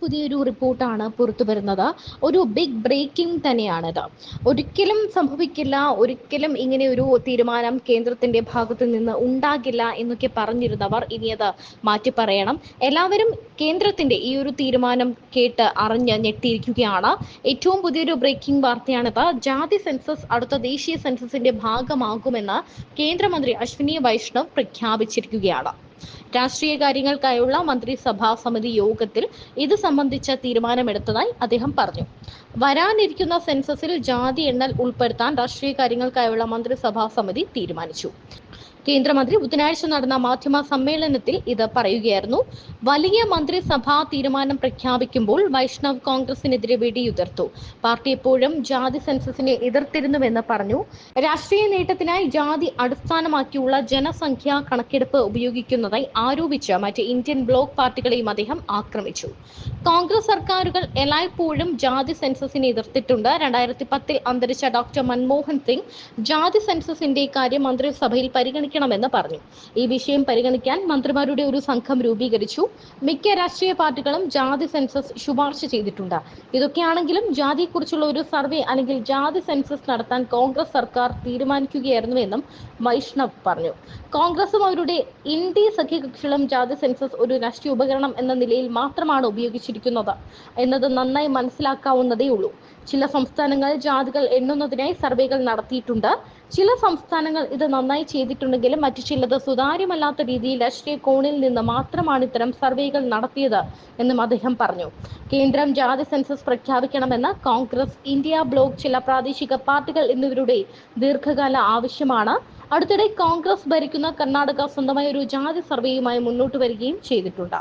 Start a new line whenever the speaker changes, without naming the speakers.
പുതിയൊരു റിപ്പോർട്ടാണ് പുറത്തു വരുന്നത്. ഒരു ബിഗ് ബ്രേക്കിംഗ് തന്നെയാണിത്. ഒരിക്കലും സംഭവിക്കില്ല ഒരിക്കലും ഇങ്ങനെ ഒരു തീരുമാനം കേന്ദ്രത്തിന്റെ ഭാഗത്തു നിന്ന് ഉണ്ടാകില്ല എന്നൊക്കെ പറഞ്ഞിരുന്നവർ ഇനി അത് മാറ്റി പറയണം. എല്ലാവരും കേന്ദ്രത്തിന്റെ ഈ ഒരു തീരുമാനം കേട്ട് അറിഞ്ഞ് ഞെട്ടിയിരിക്കുകയാണ്. ഏറ്റവും പുതിയൊരു ബ്രേക്കിംഗ് വാർത്തയാണിത്. ജാതി സെൻസസ് അടുത്ത ദേശീയ സെൻസസിന്റെ ഭാഗമാകുമെന്ന് കേന്ദ്രമന്ത്രി അശ്വിനി വൈഷ്ണവ് പ്രഖ്യാപിച്ചിരിക്കുകയാണ്. രാഷ്ട്രീയ കാര്യങ്ങൾക്കായുള്ള മന്ത്രിസഭാ സമിതി യോഗത്തിൽ ഇത് സംബന്ധിച്ച തീരുമാനമെടുത്തതായി അദ്ദേഹം പറഞ്ഞു. വരാനിരിക്കുന്ന സെൻസസിൽ ജാതി എണ്ണൽ ഉൾപ്പെടുത്താൻ രാഷ്ട്രീയ കാര്യങ്ങൾക്കായുള്ള മന്ത്രിസഭാ സമിതി തീരുമാനിച്ചു. കേന്ദ്രമന്ത്രി ബുധനാഴ്ച നടന്ന മാധ്യമ സമ്മേളനത്തിൽ ഇത് പറയുകയായിരുന്നു. വലിയ മന്ത്രിസഭാ തീരുമാനം പ്രഖ്യാപിക്കുമ്പോൾ വൈഷ്ണവ് കോൺഗ്രസിനെതിരെ വെടിയുതിർത്തു. പാർട്ടി എപ്പോഴും ജാതി സെൻസസിനെ എതിർത്തിരുന്നുവെന്ന് പറഞ്ഞു. രാഷ്ട്രീയ നേട്ടത്തിനായി ജാതി അടിസ്ഥാനമാക്കിയുള്ള ജനസംഖ്യാ കണക്കെടുപ്പ് ഉപയോഗിക്കുന്നതായി ആരോപിച്ച് മറ്റ് ഇന്ത്യൻ ബ്ലോക്ക് പാർട്ടികളെയും അദ്ദേഹം ആക്രമിച്ചു. കോൺഗ്രസ് സർക്കാരുകൾ എല്ലായ്പ്പോഴും ജാതി സെൻസസിനെ എതിർത്തിട്ടുണ്ട്. രണ്ടായിരത്തി പത്തിൽ അന്തരിച്ച ഡോക്ടർ മൻമോഹൻ സിംഗ് ജാതി സെൻസസിന്റെ കാര്യം മന്ത്രിസഭയിൽ പരിഗണിക്കണമെന്ന് പറഞ്ഞു. ഈ വിഷയം പരിഗണിക്കാൻ മന്ത്രിമാരുടെ ഒരു സംഘം രൂപീകരിച്ചു. മിക്ക രാഷ്ട്രീയ പാർട്ടികളും ജാതി സെൻസസ് ശുപാർശ ചെയ്തിട്ടുണ്ട്. ഇതൊക്കെയാണെങ്കിലും ജാതിയെക്കുറിച്ചുള്ള ഒരു സർവേ അല്ലെങ്കിൽ ജാതി സെൻസസ് നടത്താൻ കോൺഗ്രസ് സർക്കാർ തീരുമാനിക്കുകയായിരുന്നുവെന്നും വൈഷ്ണവ് പറഞ്ഞു. കോൺഗ്രസും അവരുടെ ഇന്ത്യ സഖ്യകക്ഷികളും ജാതി സെൻസസ് ഒരു രാഷ്ട്രീയ ഉപകരണം എന്ന നിലയിൽ മാത്രമാണ് ഉപയോഗിച്ചിരിക്കുന്നത് എന്നത് നന്നായി മനസ്സിലാക്കാവുന്നതേ ഉള്ളൂ. ചില സംസ്ഥാനങ്ങൾ ജാതികൾ എണ്ണുന്നതിനായി സർവേകൾ നടത്തിയിട്ടുണ്ട്. ചില സംസ്ഥാനങ്ങൾ ഇത് നന്നായി ചെയ്തിട്ടുണ്ടെങ്കിലും മറ്റു ചിലത് സുതാര്യമല്ലാത്ത രീതിയിൽ രാഷ്ട്രീയ കോണിൽ നിന്ന് മാത്രമാണ് ഇത്തരം സർവേകൾ നടത്തിയത് എന്നും അദ്ദേഹം പറഞ്ഞു. കേന്ദ്രം ജാതി സെൻസസ് പ്രഖ്യാപിക്കണമെന്ന് കോൺഗ്രസ് ഇന്ത്യ ബ്ലോക്ക് ചില പ്രാദേശിക പാർട്ടികൾ എന്നിവരുടെ ദീർഘകാല ആവശ്യമാണ്. അടുത്തിടെ കോൺഗ്രസ് ഭരിക്കുന്ന കർണാടക സ്വന്തമായി ഒരു ജാതി സർവേയുമായി മുന്നോട്ട് വരികയും ചെയ്തിട്ടുണ്ട്.